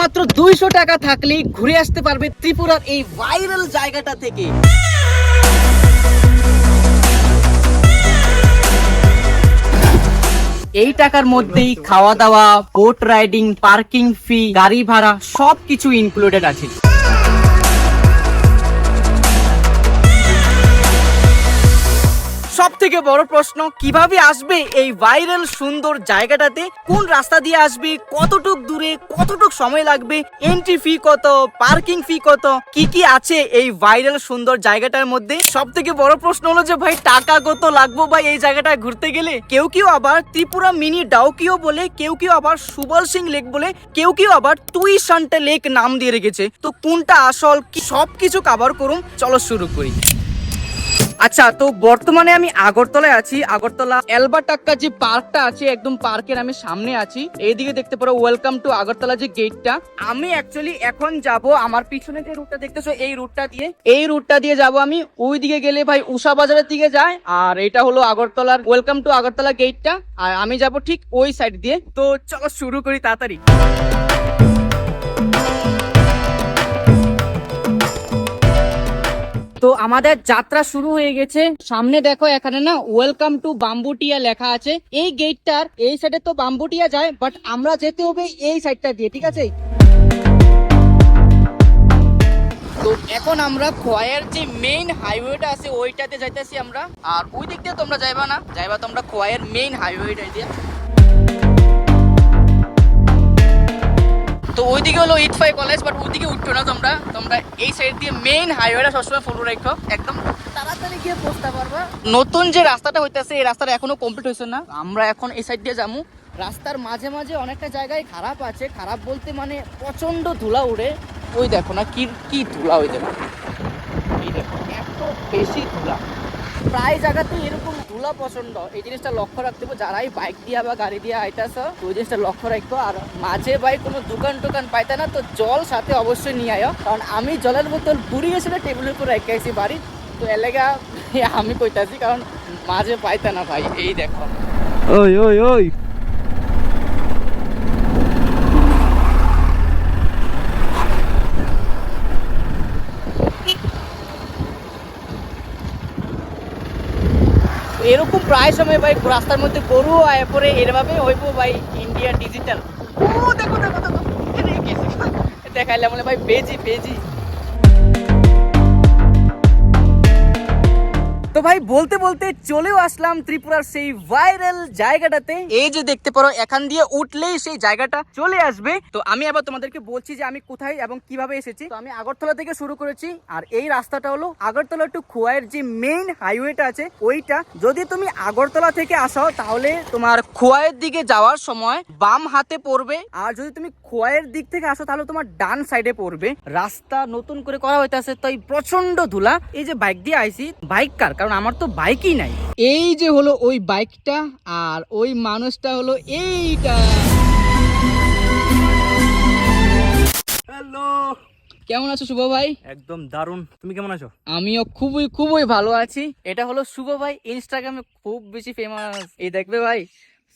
মাত্র দুইশো টাকা থাকলেই ঘুরে আসতে পারবে ত্রিপুরার এই ভাইরাল জায়গাটা থেকে। এই টাকার মধ্যেই খাওয়া দাওয়া বোট রাইডিং পার্কিং ফি গাড়ি ভাড়া, সবকিছু ইনক্লুডেড আছে। সব থেকে বড় প্রশ্ন, কীভাবে আসবে এই ভাইরাল সুন্দর জায়গাটাতে? কোন রাস্তা দিয়ে আসবে? কতটুক দূরে? কতটুক সময় লাগবে? এন্ট্রি ফি কত? পার্কিং ফি কত? কি কি আছে এই ভাইরাল সুন্দর জায়গাটার মধ্যে? সব থেকে বড় প্রশ্ন হলো যে, ভাই, টাকা কত লাগবো ভাই এই জায়গাটায় ঘুরতে গেলে? কেউ কেউ আবার ত্রিপুরা মিনি ডাউকিও বলে, কেউ কেউ আবার সুবল সিং লেক বলে, কেউ কেউ আবার তুই সান্টা লেক নাম দিয়ে রেখেছে। তো কোনটা আসল? সব কিছু কাভার করুন। চলো শুরু করি। আচ্ছা তো বর্তমানে আমি আগরতলায় আছি। আগরতলা এলবাটাক্কা যে পার্কটা আছে, একদম পার্কের আমি সামনে আছি। এইদিকে দেখতে পারো ওয়েলকাম টু আগরতলা যে গেটটা আমি অ্যাকচুয়ালি এখন যাব আমার পিছনে যে রুটটা দেখতেছো, এই রুটটা দিয়ে। এই রুটটা দিয়ে যাব আমি। ওই দিকে গেলে ভাই উষা বাজারের দিকে যায়। আর এটা হলো আগরতলার ওয়েলকাম টু আগরতলা গেটটা আর আমি যাব ঠিক ওই সাইড দিয়ে। তো চলো শুরু করি তাড়াতাড়ি। তো আমাদের যাত্রা শুরু হয়ে গেছে। সামনে দেখো এখানে না ওয়েলকাম টু বাম্বুটিয়া লেখা আছে। এই গেটটার এই সাইডে তো বাম্বুটিয়া যায় বাট আমরা যেতে হবে এই সাইডটা দিয়ে, ঠিক আছে? তো এখন আমরা খোয়াইয়ের যে মেইন হাইওয়েটা আছে, ওইটাতে যাইতেছি আমরা। আর ওই দিক দিয়ে তোমরা যাইবা না, যাইবা তোমরা খোয়াইয়ের মেইন হাইওয়েটা দিয়ে। তো ওইদিকে হলো ইটফাই কলেজ বাট ওইদিকে উঠছো না তোমরা। তোমরা এই সাইড দিয়ে মেইন হাইওয়েটা সবসময় ফলো রাখো। একদম তাড়াতাড়ি গিয়ে পৌঁছতে পারবা নতুন যে রাস্তাটা হইতেছে এই রাস্তাটা এখনও কমপ্লিট হয়েছে না। আমরা এখন এই সাইড দিয়ে যাব রাস্তার মাঝে মাঝে অনেকটা জায়গায় খারাপ আছে। খারাপ বলতে মানে প্রচণ্ড ধুলা উড়ে। ওই দেখো না কি কি ধুলা ওই দেখো। এই দেখো এত বেশি ধুলা। প্রায় জায়গাতে এরকম ধুলা প্রচণ্ড এই জিনিসটা লক্ষ্য রাখতে হবে, যারাই বাইক দিয়া বা গাড়ি দিয়া আইতাছ, ওই জিনিসটা লক্ষ্য রাখব আর মাঝে ভাই কোনো দোকান টোকান পাইতা না, তো জল সাথে অবশ্যই নিয়ে আয়। কারণ আমি জলের বোতল বুড়িয়ে সেটা টেবিলের উপর রেখে আইছি বাড়ি। তো এলাকা আমি কইতাছি, কারণ মাঝে পাইতা না ভাই, এই দেখো। ওই ওই ওই। এরকম প্রায় সময় ভাই রাস্তার মধ্যে গরু আয় পরে এরভাবে হইব ভাই ইন্ডিয়া ডিজিটাল ও, দেখো দেখো দেখো দেখাইলাম ভাই, বেজি বেজি। তো ভাই, বলতে বলতে চলেও আসলাম ত্রিপুরার সেই ভাইরাল জায়গাটাতে। এই যে দেখতে পারো, এখান দিয়ে উঠলেই সেই জায়গাটা চলে আসবে। তো আমি আবার তোমাদেরকে বলছি যে আমি কোথায় এবং কীভাবে এসেছি। তো আমি আগরতলা থেকে শুরু করেছি, আর এই রাস্তাটা হলো আগরতলা টু খোয়াইয়ের যে মেইন হাইওয়েটা আছে, ওইটা। যদি তুমি আগরতলা থেকে আসো, তাহলে তোমার খোয়াইয়ের দিকে যাওয়ার সময় বাম হাতে পড়বে। আর যদি তুমি খোয়াইয়ের দিক থেকে আসো, তাহলে তোমার ডান সাইডে পড়বে। রাস্তা নতুন করে করা হইতাছে, তাই প্রচণ্ড ধুলা। এই যে বাইক দিয়ে আইছি বাইক কার? কারণ আমার তো বাইকই নাই। এই যে হলো ওই বাইকটা আর ওই মানুষটা হলো এইটা। হ্যালো কেমন আছো শুভ ভাই? একদম দারুণ। তুমি কেমন আছো? আমিও খুবই খুবই ভালো আছি। এটা হলো শুভ ভাই ইনস্টাগ্রামে খুব বেশি ফেমাস এই দেখবে ভাই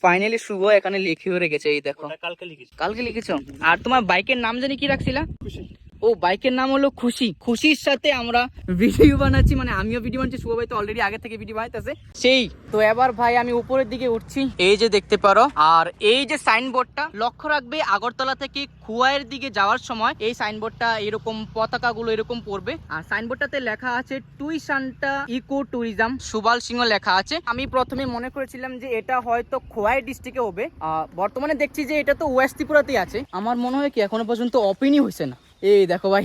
ফাইনালি শুভ এখানে লিখেও রেখেছে এই দেখো। কালকে লিখেছি। কালকে লিখেছো? আর তোমার বাইকের নাম জানি কি রাখছিলা? খুশি। ও, বাইকের নাম হলো খুশি। খুশির সাথে আমরা ভিডিও বানাচ্ছি মানে আমিও ভিডিও বানাচ্ছি, শুভ ভাই তো অলরেডি আগে থেকে ভিডিও বানাইতেছে। সেই, তো এবার ভাই আমি উপরের দিকে উঠছি। এই যে দেখতে পারো, আর এই যে সাইনবোর্ডটা লক্ষ্য রাখবে, আগরতলা থেকে খুয়াইয়ের দিকে যাওয়ার সময় এই সাইনবোর্ডটা এরকম পতাকা গুলো এরকম পড়বে। আর সাইনবোর্ডটাতে লেখা আছে টুইশান্টা ইকো ট্যুরিজম। সুবাল সিংহ লেখা আছে। আমি প্রথমে মনে করেছিলাম যে এটা হয়তো খোয়াই ডিস্ট্রিক্টে হবে। বর্তমানে দেখছি যে এটা তো ওয়েস্ট ত্রিপুরাতেই আছে। আমার মনে হয় কি এখনও পর্যন্ত ওপেনই হয়েছে না। এই দেখো ভাই।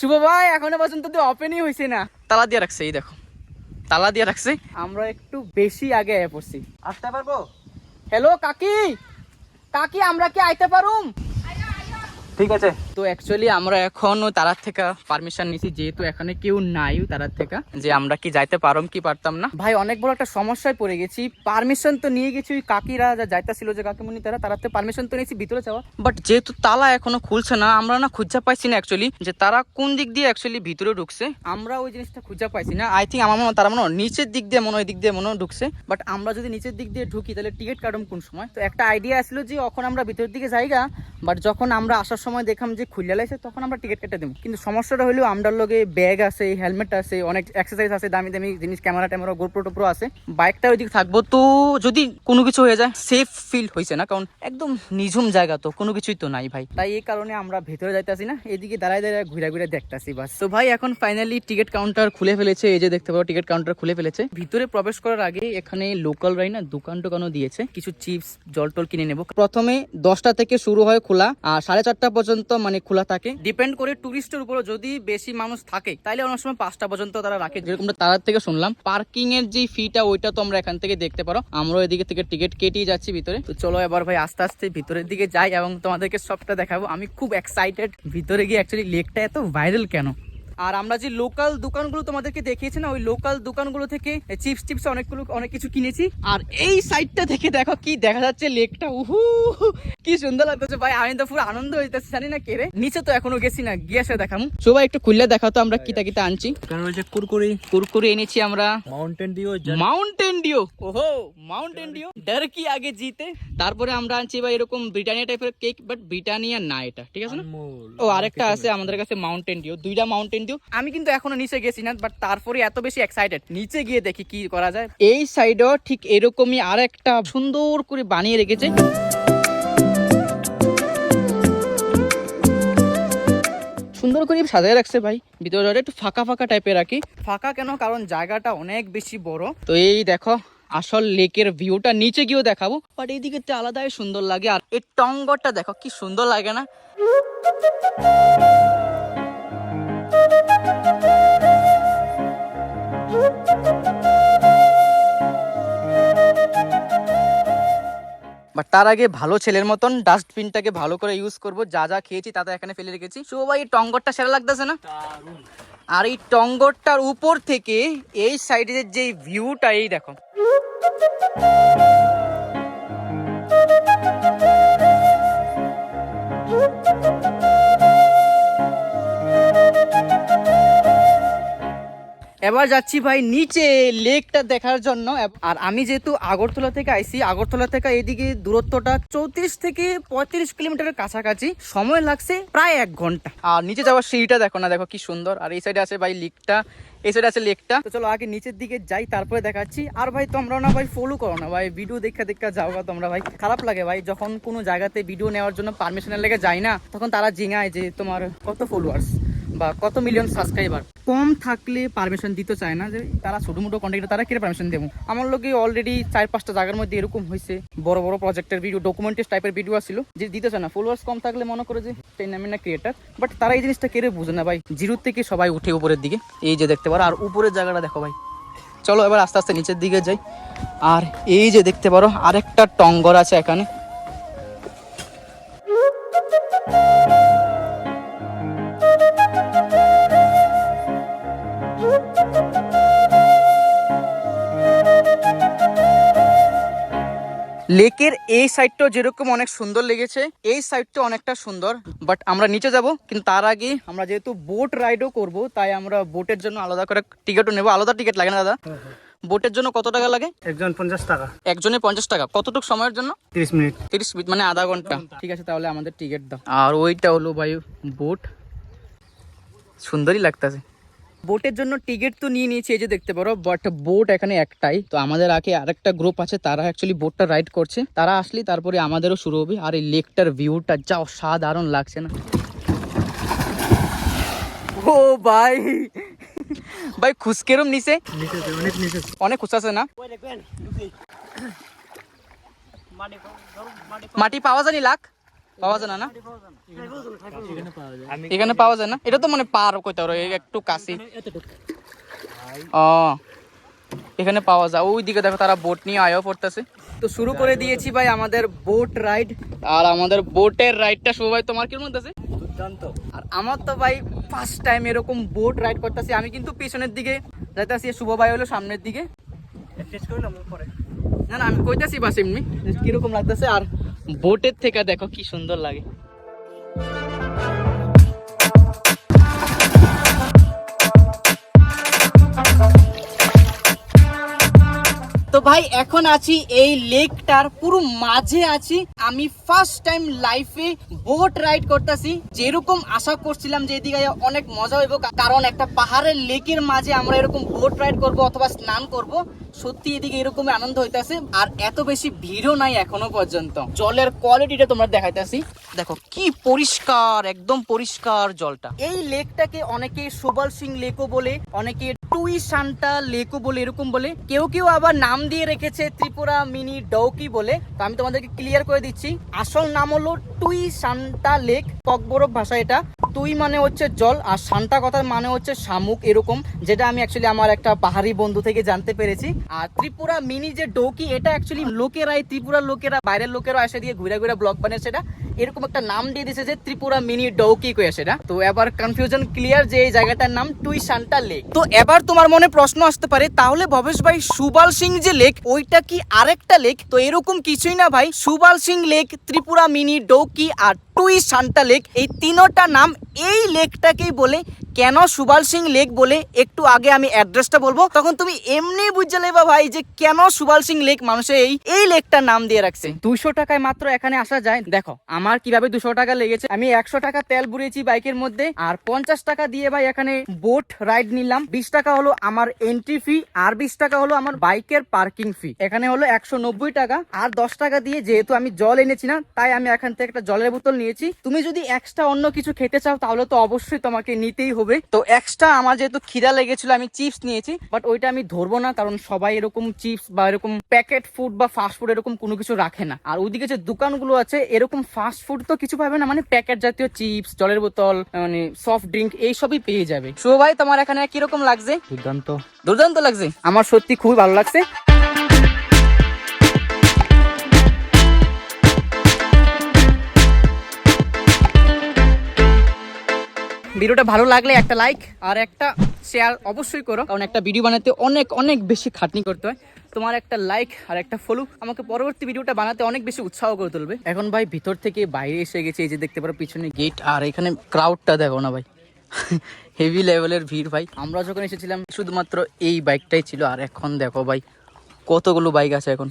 শুভ ভাই এখনও পর্যন্ত তো ওপেনই হয়েছে না। তালা দিয়ে রাখছে এই দেখো। তালা দিয়ে রাখছে। আমরা একটু বেশি আগে আয়া পড়ছি। আসতে পারব? হ্যালো কাকি! কাকি আমরা কি আইতে পারুম? ঠিক আছে। তো অ্যাকচুয়ালি আমরা এখন তারার থেকে পারমিশন নিছি যেহেতু এখানে কেউ নাই তারার থেকে যে আমরা কি যাইতে পারম কি পারতাম না। ভাই অনেক বড় একটা সমস্যায় পড়ে গেছি। পারমিশন তো নিয়ে গেছি ওই কাকিরা যা যাইতাছিল যে কাকিমুনি তারা তারা তো পারমিশন তো নিয়েছি ভিতরে যাওয়া বাট যেহেতু তালা এখনও খুলছে না আমরা না খুঁজা পাইছি না অ্যাকচুয়ালি যে তারা কোন দিক দিয়ে অ্যাকচুয়ালি ভিতরে ঢুকছে। আমরা ওই জিনিসটা খুঁজা পাইছি না। আই থিঙ্ক আমার মনে হয় তারা মনে হয় নিচের দিক দিয়ে মনে হয় ওই দিক দিয়ে মনে হয় ঢুকছে। বাট আমরা যদি নিচের দিক দিয়ে ঢুকি তাহলে টিকিট কাটুম কোন সময়? তো একটা আইডিয়া আসলো যে এখন আমরা ভিতরের দিকে যাইগা বাট যখন আমরা আসার সময় দেখলাম যে খুলে লাইছে তখন আমরা টিকিট কেটে দেবো। কিন্তু সমস্যাটা হলো আমরার লগে ব্যাগ আছে হেলমেট আছে, অনেক এক্সারসাইজ আছে, দামি দামি জিনিস ক্যামেরা ট্যামেরা গোপ্রো টোপ্রো আছে। বাইকটা ওইদিকে থাকব তো, যদি কোনো কিছু হয়ে যায় সেফ ফিল হয়েছে না, কারণ একদম নিঝুম জায়গা তো, কোনো কিছুই তো নাই ভাই। তাই এই কারণে আমরা ভেতরে যাইতেছি না, এদিকে দাঁড়ায় দাঁড়ায় ঘুরে ঘুরে দেখতেছি বাস। তো ভাই, এখন ফাইনালি টিকিট কাউন্টার খুলে ফেলেছে, এই যে দেখতে পাবো টিকিট কাউন্টার খুলে ফেলেছে। ভিতরে প্রবেশ করার আগে এখানে লোকাল রাই না, দোকান টোকানও দিয়েছে, কিছু চিপস জল টল কিনে নেব। প্রথমে দশটা থেকে শুরু হয় খোলা, আর সাড়ে চারটা পর্যন্ত মানে খোলা থাকে। ডিপেন্ড করে টুরিস্টের উপর যদি বেশি মানুষ থাকে তাহলে অনেক সময় পাঁচটা পর্যন্ত তারা রাখে। যেরকম তার থেকে শুনলাম পার্কিং এর যে ফিটা ওইটা তোমরা এখান থেকে দেখতে পারো। আমরা এদিকে থেকে টিকিট কেটেই যাচ্ছি ভিতরে। তো চলো এবার ভাই আস্তে আস্তে ভিতরের দিকে যাই এবং তোমাদেরকে সবটা দেখাবো। আমি খুব এক্সাইটেড ভিতরে গিয়ে অ্যাকচুয়ালি লেকটা এত ভাইরাল কেন? আর আমরা যে লোকাল দোকানগুলো তোমাদেরকে দেখিয়েছি না ওই লোকাল দোকানগুলো থেকে চিপস টিপস অনেকগুলো অনেক কিছু কিনেছি। আর এই সাইডটা থেকে দেখো কি দেখা যাচ্ছে লেকটা উহু কি সুন্দর লাগতেছে ভাই। আমি তো পুরো আনন্দ হইতেছে জানি না কেরে। নিচে তো এখনও গেছি না গিয়ে দেখাম। সবাই একটু খুললে দেখাও তো আমরা কিতা কিতা আনছি। কারণ কুরকুরি। কুরকুরে এনেছি আমরা। মাউন্টেন ডিও মাউন্টেন ডিও ওহো মাউন্টেন ডিও ডর কি আগে জিতে? তারপরে আমরা আনছি ভাই এরকম ব্রিটানিয়া টাইপের কেক বাট ব্রিটানিয়া না এটা ঠিক আছে না? ও আরেকটা আছে আমাদের কাছে মাউন্টেন ডিও দুইটা মাউন্টেন ডিউ আমি কিন্তু এখনও নিচে গেছি না বাট তারপরে এত বেশি এক্সাইটেড নিচে গিয়ে দেখি কি করা যায়। এই সাইডও ঠিক এরকমই আর একটা সুন্দর করে বানিয়ে রেখেছে। সুন্দর করে সাজায় রাখছে ভাই। ভিতরে একটু ফাঁকা ফাঁকা টাইপের রাখি ফাঁকা কেন? কারণ জায়গাটা অনেক বেশি বড়। তো এই দেখো, আসল লেকের ভিউটা নিচে গিয়েও দেখাবো। বাট এইদিকে তো আলাদাই সুন্দর লাগে। আর এই টঙ্গরটা দেখো, কি সুন্দর লাগে না? বাট তার আগে ভালো ছেলের মতন ডাস্টবিনটাকে ভালো করে ইউজ করব। যা যা খেয়েছি তা এখানে ফেলে রেখেছি। শুভ ভাই এই টঙ্গরটা সেরা লাগতেছে না? আর এই টঙ্গরটার উপর থেকে এই সাইডের যে ভিউটা এই দেখো। এবার যাচ্ছি ভাই নিচে লেকটা দেখার জন্য। আর আমি যেহেতু আগরতলা থেকে আইছি আগরতলা থেকে এদিকে দূরত্বটা চৌত্রিশ থেকে পঁয়ত্রিশ কিলোমিটারের কাছাকাছি। সময় লাগছে প্রায় এক ঘণ্টা। আর নিচে যাওয়ার সিঁড়িটা দেখো না দেখো কি সুন্দর। আর এই সাইডে আছে ভাই লেকটা এই সাইডে আছে লেকটা। তো চলো আগে নিচের দিকে যাই তারপরে দেখাচ্ছি। আর ভাই তোমরা না ভাই ফলো করো না ভাই ভিডিও দেখা দেখা যাও গা তোমরা ভাই। খারাপ লাগে ভাই যখন কোনো জায়গাতে ভিডিও নেওয়ার জন্য পারমিশনের লেগে যায় না তখন তারা জিঙায় যে তোমার কত ফলোয়ার্স বা কত মিলিয়ন সাবস্ক্রাইবার কম থাকলে পারমিশন দিতে চায় না যে তারা ছোটো মোটো তারা কিরে পারমিশন দেবো? আমার লোকে অলরেডি চার পাঁচটা জায়গার মধ্যে এরকম হয়েছে। বড় বড় প্রজেক্টের ভিডিও ডকুমেন্টেস টাইপের ভিডিও আসছিল, যে দিতে চায় না। ফলোয়ার্স কম থাকলে মনে করে যে টেনামি না ক্রিয়েটার বাট তারা এই জিনিসটা কেড়ে বুঝে না ভাই। জিরো থেকে সবাই উঠে উপরের দিকে। এই যে দেখতে পারো, আর উপরের জায়গাটা দেখো ভাই। চলো এবার আস্তে আস্তে নিচের দিকে যাই। আর এই যে দেখতে পারো, আরেকটা টঙ্গর আছে এখানে। লেকের এই সাইডটা যেরকম অনেক সুন্দর লেগেছে এই সাইডটা অনেকটা সুন্দর বাট আমরা নিচে যাব কিন্তু তার আগে আমরা যেহেতু বোট রাইডও করব তাই আমরা বোটের জন্য আলাদা করে টিকিটও নেব। আলাদা টিকিট লাগে না দাদা? বোটের জন্য কত টাকা লাগে? একজন পঞ্চাশ টাকা। একজনে পঞ্চাশ টাকা। কতটুকু সময়ের জন্য? তিরিশ মিনিট। তিরিশ মিনিট মানে আধা ঘণ্টা। ঠিক আছে তাহলে আমাদের টিকিট দাও। আর ওইটা হলো ভাই বোট সুন্দরই লাগতেছে। বোটের জন্য টিকিট তো নিয়ে নিয়েছি এই যে দেখতে পারো বাট বোট এখানে একটাই। তো আমাদের আগে আরেকটা গ্রুপ আছে তারা অ্যাকচুয়ালি বোটটা রাইড করছে। তারা আসলে তারপরে আমাদেরও শুরু হবে আর এই লেকটার ভিউটা যা অসাধারণ লাগছে না। ও ভাই ভাই নিচে অনেক নিচে অনেক খুশ আছে না? মাটি পাওয়া যায়নি লাখ? পাওয়া যায় না না? এখানে পাওয়া যায় না? এটা তো মানে পার কইতে পারো একটু কাছে। ও এখানে পাওয়া যায়। ওই দিকে দেখো তারা বোট নিয়ে আয়ও পড়তেছে। তো শুরু করে দিয়েছি ভাই আমাদের বোট রাইড আর আমাদের বোটের রাইডটা সবাই তোমার কীরকম আছে দুর্দান্ত। আর আমার তো ভাই ফার্স্ট টাইম এরকম বোট রাইড করতেছি। আমি কিন্তু পিছনের দিকে যাইতেছি শুভ ভাই হলো সামনের দিকে। টেস্ট করলাম পরে না না আমি কইতাছি বাস এমনি। কীরকম লাগতেছে? আর বোটের থেকে দেখো কি সুন্দর লাগে। তো ভাই, এখন আছি এই লেকটার, পুরো মাঝে আছি। আমি ফার্স্ট টাইম লাইফে বোট রাইড করতেছি। যেরকম আশা করছিলাম যে এদিকে অনেক মজা হইব কারণ একটা পাহাড়ের লেকের মাঝে আমরা এরকম বোট রাইড করব অথবা স্নান করব। সত্যি এদিকে এরকম আনন্দ হইতাছে, আর এত বেশি ভিড়ও নাই এখনও পর্যন্ত। জলের কোয়ালিটিটা তোমরা দেখাইতেছি। দেখো, কি পরিষ্কার, একদম পরিষ্কার জলটা। এই লেকটাকে অনেকে সুবল সিং লেকও বলে, অনেকে টুই সান্টা লেকও বলে, এরকম বলে। কেউ কেউ আবার নাম দিয়ে রেখেছে ত্রিপুরা মিনি ডৌকি বলে। তো আমি তোমাদেরকে ক্লিয়ার করে দিচ্ছি। আসল নাম হলো টুই সান্টা লেক ককবরফ ভাষা এটা। তুই মানে হচ্ছে জল, আর শান্তা কথার মানে হচ্ছে শামুক, এরকম, যেটা আমি অ্যাকচুয়ালি আমার একটা পাহাড়ি বন্ধু থেকে জানতে পেরেছি। আর ত্রিপুরা মিনি যে ডৌকি এটা অ্যাকচুয়ালি লোকেরাই ত্রিপুরার লোকেরা, বাইরের লোকেরা এসে দিয়ে ঘুরে ঘুরে ব্লগ বানিয়ে সেটা। এরকম একটা নাম দিয়ে দিয়েছে যে ত্রিপুরা মিনি ডৌকি কয়ে সেটা। তো এবার কনফিউশন ক্লিয়ার যে এই জায়গাটার নাম টুই শান্তা লেক তো এবার তোমার মনে প্রশ্ন আসতে পারে, তাহলে ভবেশ ভাই, সুবাল সিং যে লেক ওইটা কি আরেকটা লেক তো এরকম কিছুই না ভাই, সুবাল সিং লেক ত্রিপুরা মিনি ডৌকি আর টুই শান্তা লেক, এই তিনোটা নাম এই লেকটাকেই বলে, কেন সুবাল সিং লেক বলে, একটু আগে আমি অ্যাড্রেসটা বলব। তখন তুমি এমনি বুঝে নেবা ভাই যে কেন সুবাল সিং লেক মানুষে এই এই লেকটার নাম দিয়ে রাখছে। দুইশো টাকায় মাত্র এখানে আসা যায়। দেখো, আমার কীভাবে দুশো টাকা লেগেছে। আমি একশো টাকা তেল ভরিয়েছি বাইকের মধ্যে, আর পঞ্চাশ টাকা দিয়ে ভাই এখানে বোট রাইড নিলাম। বিশ টাকা হলো আমার এন্ট্রি ফি আর বিশ টাকা হলো আমার বাইকের পার্কিং ফি এখানে হলো একশো নব্বই টাকা, আর দশ টাকা দিয়ে যেহেতু আমি জল এনেছি না, তাই আমি এখান থেকে একটা জলের বোতল নিয়েছি। তুমি যদি এক্সট্রা অন্য কিছু খেতে চাও তাহলে তো অবশ্যই তোমাকে নিতেই হবে। তো এক্সট্রা আমার যেহেতু খিদা লেগেছিল আমি চিপস নিয়েছি। বাট ওইটা আমি ধরবো না কারণ সবাই এরকম চিপস বা এরকম প্যাকেট ফুড বা ফাস্ট ফুড এরকম কোনো কিছু রাখে না। আর ওইদিকে যে দোকানগুলো আছে এরকম ফাস্ট ফুড তো কিছু পাবে না মানে প্যাকেট জাতীয় চিপস জলের বোতল মানে সফট ড্রিঙ্ক এইসবই পেয়ে যাবে। শুভ ভাই তোমার এখানে কীরকম লাগছে? দুর্দান্ত। দুর্দান্ত লাগছে? আমার সত্যি খুবই ভালো লাগছে। ভিডিওটা ভালো লাগলে একটা লাইক আর একটা শেয়ার অবশ্যই করো। কারণ একটা ভিডিও বানাতে অনেক অনেক বেশি খাটনি করতে হয়। তোমার একটা লাইক আর একটা ফলো আমাকে পরবর্তী ভিডিওটা বানাতে অনেক বেশি উৎসাহ করে তুলবে। এখন ভাই ভিতর থেকে বাইরে এসে গেছে, এই যে দেখতে পারো পিছনে গেট আর এখানে ক্রাউডটা দেখো না ভাই। হেভি লেভেলের ভিড় ভাই। আমরা যখন এসেছিলাম, শুধুমাত্র এই বাইকটাই ছিল। আর এখন দেখো ভাই, কতগুলো বাইক আছে এখন?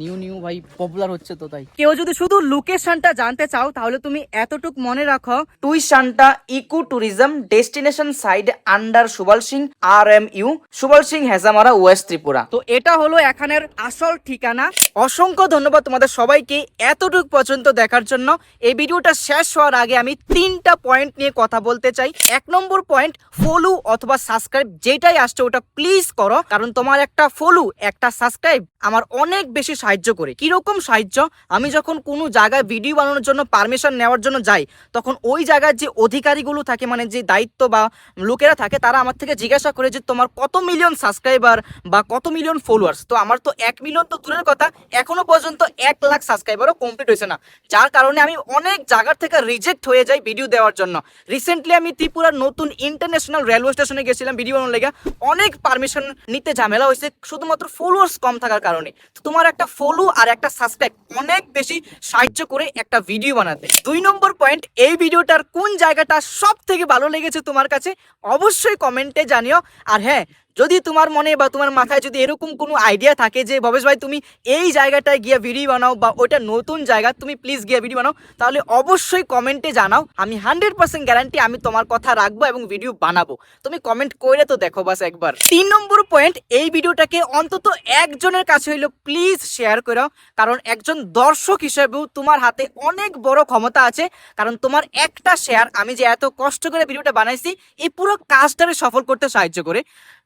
নিউ নিউ ভাই পপুলার হচ্ছে তো তাই। কেউ যদি শুধু লোকেশনটা জানতে চাও তাহলে তুমি এতটুক মনে রাখো টুইশানটা eco tourism destination site under Subal Singh R M U Subal Singh Hezamara west Tripura তো এটা হলো এখানের আসল ঠিকানা। অসংখ্য ধন্যবাদ তোমাদের সবাইকে এতটুক পর্যন্ত দেখার জন্য। এই ভিডিওটা শেষ হওয়ার আগে আমি তিনটা পয়েন্ট নিয়ে কথা বলতে চাই। এক নম্বর পয়েন্ট ফলো অথবা সাবস্ক্রাইব যেটাই আসছে ওটা প্লিজ করো। কারণ তোমার একটা ফলো একটা সাবস্ক্রাইব আমার অনেক বেশি সাহায্য করে। কীরকম সাহায্য? আমি যখন কোনো জায়গায় ভিডিও বানানোর জন্য পারমিশন নেওয়ার জন্য যাই, তখন ওই জায়গার যে অধিকারীগুলো থাকে মানে যে দায়িত্ব বা লোকেরা থাকে, তারা আমার থেকে জিজ্ঞাসা করে যে তোমার কত মিলিয়ন সাবস্ক্রাইবার বা কত মিলিয়ন ফলোয়ার্স তো আমার তো এক মিলিয়ন তো দূরের কথা, এখনও পর্যন্ত এক লাখ সাবস্ক্রাইবারও কমপ্লিট হয়েছে না। যার কারণে আমি অনেক জায়গার থেকে রিজেক্ট হয়ে যাই ভিডিও দেওয়ার জন্য। রিসেন্টলি আমি ত্রিপুরার নতুন ইন্টারন্যাশনাল রেলওয়ে স্টেশনে গেছিলাম ভিডিও বানানোর লেগে। অনেক পারমিশন নিতে ঝামেলা হয়েছে, শুধুমাত্র ফলোয়ার্স কম থাকার কারণে। তোমার একটা ফলো আর একটা সাবস্ক্রাইব অনেক বেশি সাহায্য করে একটা ভিডিও বানাতে। দুই নম্বর পয়েন্ট এই ভিডিওটার কোন জায়গাটা সব থেকে ভালো লেগেছে তোমার কাছে? অবশ্যই কমেন্টে জানিও। আর হ্যাঁ যদি তোমার মনে বা তোমার মাথায় যদি এরকম কোনো আইডিয়া থাকে যে, ভবেশ ভাই, তুমি এই জায়গাটায় গিয়ে ভিডিও বানাও বা ওইটা নতুন জায়গা, তুমি প্লিজ গিয়ে ভিডিও বানাও, তাহলে অবশ্যই কমেন্টে জানাও। আমি হান্ড্রেড পার্সেন্ট গ্যারান্টি আমি তোমার কথা রাখব এবং ভিডিও বানাবো। তুমি কমেন্ট করে তো দেখো বাস একবার। তিন নম্বর পয়েন্ট এই ভিডিওটাকে অন্তত একজনের কাছে হইল প্লিজ শেয়ার করো কারণ একজন দর্শক হিসেবেও তোমার হাতে অনেক বড় ক্ষমতা আছে। কারণ তোমার একটা শেয়ার আমি যে এত কষ্ট করে ভিডিওটা বানাইছি, এই পুরো কাজটারে সফল করতে সাহায্য করে।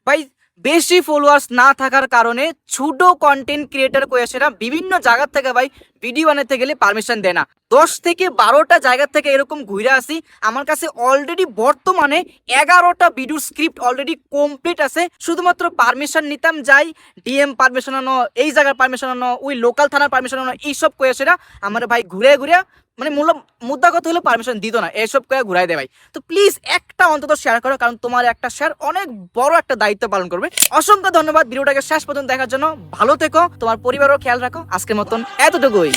ভাই, বেশি ফলোয়ার্স না থাকার কারণে ছোট কন্টেন্ট ক্রিয়েটার কয়েছেরা বিভিন্ন জায়গা থেকে ভাই ভিডিও বানাতে গেলে পারমিশন দেয় না। দশ থেকে বারোটা জায়গা থেকে এরকম ঘুরে আসি, আমার কাছে অলরেডি বর্তমানে এগারোটা ভিডিও স্ক্রিপ্ট অলরেডি কমপ্লিট আছে। শুধুমাত্র পারমিশন নিতাম যাই ডিএম পারমিশন আনো, এই জায়গার পারমিশন আনো, ওই লোকাল থানার পারমিশন আনো, এইসব কয়েছেরা আমার ভাই ঘুরে ঘুরে মানে মূল মুদ্রা কথা হলো পারমিশন দিত না, এসব করে ঘুরাই দেয় তো প্লিজ একটা অন্তত শেয়ার করো, কারণ তোমার একটা শেয়ার অনেক বড় একটা দায়িত্ব পালন করবে। অসংখ্য ধন্যবাদ, ভিডিওটাকে শেষ পর্যন্ত দেখার জন্য। ভালো থেকো, তোমার পরিবারও খেয়াল রাখো। আজকের মতন এতটুকুই।